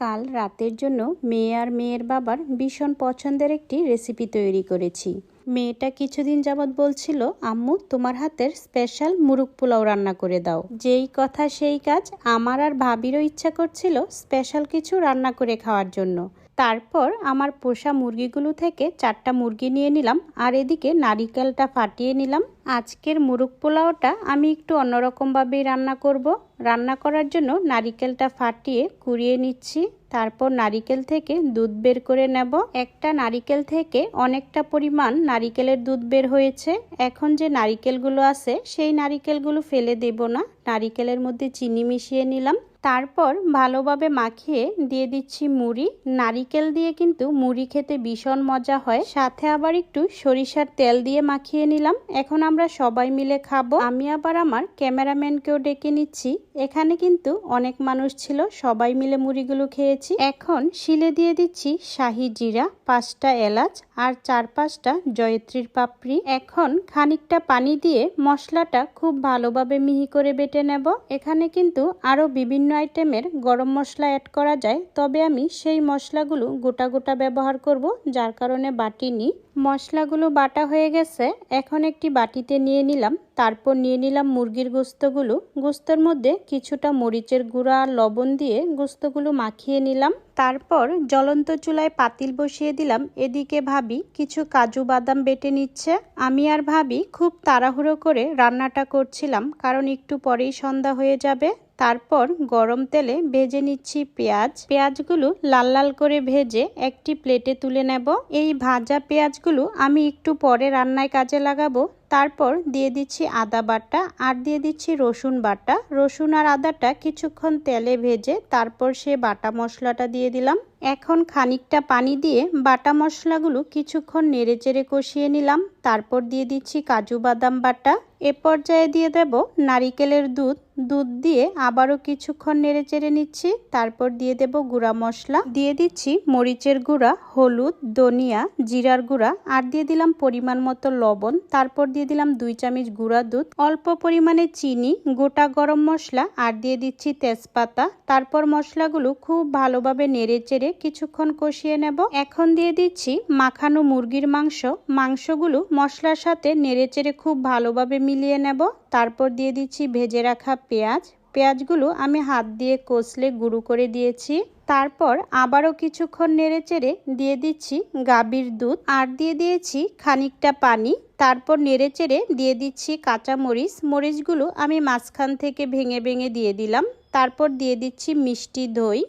কাল রাতের জন্য মেয়ে আর মেয়ের বাবার ভীষণ পছন্দের একটি রেসিপি তৈরি করেছি। মেয়েটা কিছুদিন যাবৎ বলছিল, আম্মু, তোমার হাতের স্পেশাল মুরুগ পোলাও রান্না করে দাও। যেই কথা সেই কাজ আমার আর ভাবিরও ইচ্ছা করছিল স্পেশাল কিছু রান্না করে খাওয়ার জন্য। তারপর আমার পোষা মুরগিগুলো থেকে চারটা মুরগি নিয়ে নিলাম আর এদিকে নারিকেলটা ফাটিয়ে নিলাম। আজকের মুরগ পোলাওটা আমি একটু অন্যরকমভাবেই রান্না করব। রান্না করার জন্য নারিকেলটা ফাটিয়ে কুড়িয়ে নিচ্ছি। তারপর নারিকেল থেকে দুধ বের করে নেব। একটা নারিকেল থেকে অনেকটা পরিমাণ নারিকেলের দুধ বের হয়েছে। এখন যে নারিকেলগুলো আছে, সেই নারিকেলগুলো ফেলে দেব না। নারিকেলের মধ্যে চিনি মিশিয়ে নিলাম। তারপর ভালোভাবে মাখিয়ে দিয়ে দিচ্ছি মুড়ি। নারিকেল দিয়ে কিন্তু মুড়ি খেতে ভীষণ মজা হয়। সাথে আবার একটু সরিষার তেল দিয়ে মাখিয়ে নিলাম। এখন আমরা সবাই মিলে খাব। আমি আবার আমার ক্যামেরাম্যানকেও ডেকে নিচ্ছি। এখানে কিন্তু অনেক মানুষ ছিল, সবাই মিলে মুড়িগুলো খেয়েছি। এখন শিলে দিয়ে দিচ্ছি শাহি জিরা, পাঁচটা এলাচ আর চার পাঁচটা জয়ত্রীর পাপড়ি। এখন খানিকটা পানি দিয়ে মশলাটা খুব ভালোভাবে মিহি করে বেটে নেব। এখানে কিন্তু আরও বিভিন্ন আইটেমের গরম মশলা অ্যাড করা যায়, তবে আমি সেই মশলাগুলো গোটা গোটা ব্যবহার করব, যার কারণে বাটিনি মশলাগুলো বাটা হয়ে গেছে, এখন একটি বাটিতে নিয়ে নিলাম। তারপর নিয়ে নিলাম মুরগির গোস্তগুলো। গোস্তর মধ্যে কিছুটা মরিচের গুঁড়া লবণ দিয়ে গোস্তগুলো মাখিয়ে নিলাম। তারপর জ্বলন্ত চুলায় পাতিল বসিয়ে দিলাম। এদিকে ভাবি কিছু কাজু বাদাম বেটে নিচ্ছে। আমি আর ভাবি খুব তাড়াহুড়ো করে রান্নাটা করছিলাম, কারণ একটু পরেই সন্ধ্যা হয়ে যাবে। তারপর গরম তেলে ভেজে নিচ্ছি পেঁয়াজ। পেঁয়াজগুলো লাল লাল করে ভেজে একটি প্লেটে তুলে নেব। এই ভাজা পেঁয়াজগুলো আমি একটু পরে রান্নায় কাজে লাগাবো। তারপর দিয়ে দিচ্ছি আদা বাটা আর দিয়ে দিচ্ছি রসুন বাটা। রসুন আর আদাটা কিছুক্ষণ তেলে ভেজে তারপর সে বাটা মশলাটা দিয়ে দিলাম। এখন খানিকটা পানি দিয়ে বাটা মশলাগুলো কিছুক্ষণ নেড়ে চেড়ে কষিয়ে নিলাম। তারপর দিয়ে দিচ্ছি কাজু বাদাম বাটা। এ পর্যায়ে দিয়ে দেব নারিকেলের দুধ। দুধ দিয়ে আবারও কিছুক্ষণ নেড়ে চেড়ে নিচ্ছি। তারপর দিয়ে দেব গুঁড়া মশলা। দিয়ে দিচ্ছি মরিচের গুঁড়া, হলুদ, ধনিয়া, জিরার গুঁড়া আর দিয়ে দিলাম পরিমাণ মতো লবণ। তারপর দিয়ে দিলাম দুই চামচ গুঁড়া দুধ, অল্প পরিমাণে চিনি, গোটা গরম মশলা আর দিয়ে দিচ্ছি তেজপাতা। তারপর মশলাগুলো খুব ভালোভাবে নেড়ে চেড়ে কিছুক্ষণ কষিয়ে নেব। এখন দিয়ে দিচ্ছি মাখানো মুরগির মাংস। মাংসগুলো মশলার সাথে নেড়েচেড়ে খুব ভালোভাবে মিলিয়ে নেব। তারপর দিয়ে দিচ্ছি ভেজে রাখা পেঁয়াজ। পেঁয়াজগুলো আমি হাত দিয়ে কষলে গুঁড়ো করে দিয়েছি। তারপর আবারও কিছুক্ষণ নেড়ে চেড়ে দিয়ে দিচ্ছি গাভীর দুধ। আর দিয়ে দিয়েছি খানিকটা পানি। তারপর নেড়ে চেড়ে দিয়ে দিচ্ছি কাঁচা মরিচ মরিচগুলো আমি মাঝখান থেকে ভেঙে ভেঙে দিয়ে দিলাম। তারপর দিয়ে দিচ্ছি মিষ্টি দই।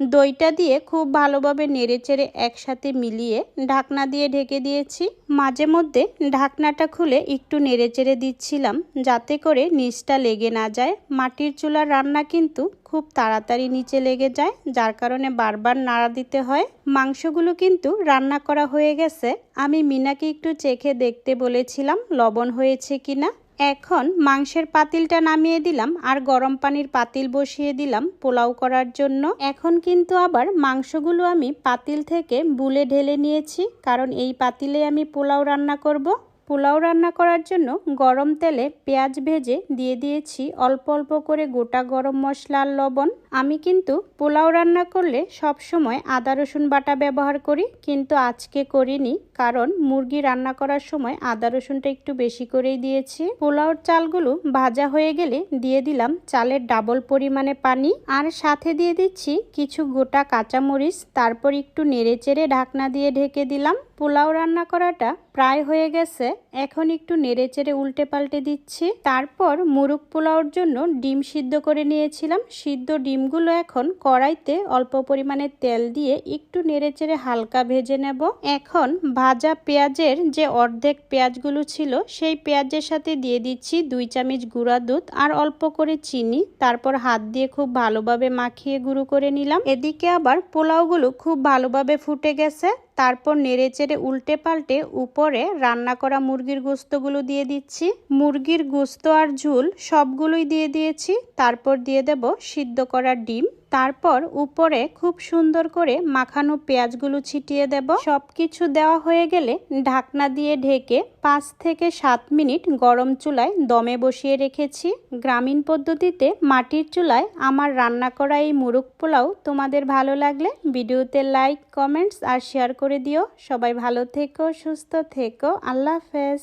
দইটা দিয়ে খুব ভালোভাবে নেড়েচেড়ে একসাথে মিলিয়ে ঢাকনা দিয়ে ঢেকে দিয়েছি। মাঝে মধ্যে ঢাকনাটা খুলে একটু নেড়েচেড়ে দিচ্ছিলাম যাতে করে নিচটা লেগে না যায়। মাটির চুলার রান্না কিন্তু খুব তাড়াতাড়ি নিচে লেগে যায়, যার কারণে বারবার নাড়া দিতে হয়। মাংসগুলো কিন্তু রান্না করা হয়ে গেছে। আমি মিনাকে একটু চেখে দেখতে বলেছিলাম, লবণ হয়েছে কিনা। এখন মাংসের পাতিলটা নামিয়ে দিলাম আর গরম পানির পাতিল বসিয়ে দিলাম পোলাও করার জন্য। এখন কিন্তু আবার মাংসগুলো আমি পাতিল থেকে বুলে ঢেলে নিয়েছি, কারণ এই পাতিলে আমি পোলাও রান্না করব। পোলাও রান্না করার জন্য গরম তেলে পেঁয়াজ ভেজে দিয়ে দিয়েছি অল্প অল্প করে গোটা গরম মশলা আর লবণ। আমি কিন্তু পোলাও রান্না করলে সব সময় আদা, রসুন বাটা ব্যবহার করি, কিন্তু আজকে করিনি কারণ মুরগি রান্না করার সময় আদা, রসুনটা একটু বেশি করেই দিয়েছি। পোলাওর চালগুলো ভাজা হয়ে গেলে দিয়ে দিলাম চালের ডাবল পরিমাণে পানি আর সাথে দিয়ে দিচ্ছি কিছু গোটা কাঁচামরিচ, তারপর একটু নেড়ে চেড়ে ঢাকনা দিয়ে ঢেকে দিলাম। পোলাও রান্না করাটা প্রায় হয়ে গেছে। এখন একটু নেড়ে চেড়ে উল্টে পাল্টে দিচ্ছি। তারপর মুরগ পোলাওর জন্য ডিম সিদ্ধ করে নিয়েছিলাম। সিদ্ধ ডিমগুলো এখন কড়াইতে অল্প পরিমাণে তেল দিয়ে একটু নেড়ে চেড়ে হালকা ভেজে নেব। এখন ভাজা পেঁয়াজের যে অর্ধেক পেঁয়াজগুলো ছিল, সেই পেঁয়াজের সাথে দিয়ে দিচ্ছি দুই চামচ গুঁড়া দুধ আর অল্প করে চিনি। তারপর হাত দিয়ে খুব ভালোভাবে মাখিয়ে গুঁড়ো করে নিলাম। এদিকে আবার পোলাওগুলো খুব ভালোভাবে ফুটে গেছে। তারপর নেড়ে চেড়ে উল্টে পাল্টে উপরে রান্না করা মুরগির গোস্তগুলো দিয়ে দিচ্ছি। মুরগির গোস্ত আর ঝুল সবগুলোই দিয়ে দিয়েছি। তারপর দিয়ে দেব সিদ্ধ করা ডিম। তারপর উপরে খুব সুন্দর করে মাখানো পেঁয়াজগুলো ছিটিয়ে দেব। সব কিছু দেওয়া হয়ে গেলে ঢাকনা দিয়ে ঢেকে পাঁচ থেকে সাত মিনিট গরম চুলায় দমে বসিয়ে রেখেছি। গ্রামীণ পদ্ধতিতে মাটির চুলায় আমার রান্না করা এই মুরগ পোলাও তোমাদের ভালো লাগলে ভিডিওতে লাইক, কমেন্টস আর শেয়ার করে দিও। সবাই ভালো থেকো, সুস্থ থেকো। আল্লাহ হাফেজ।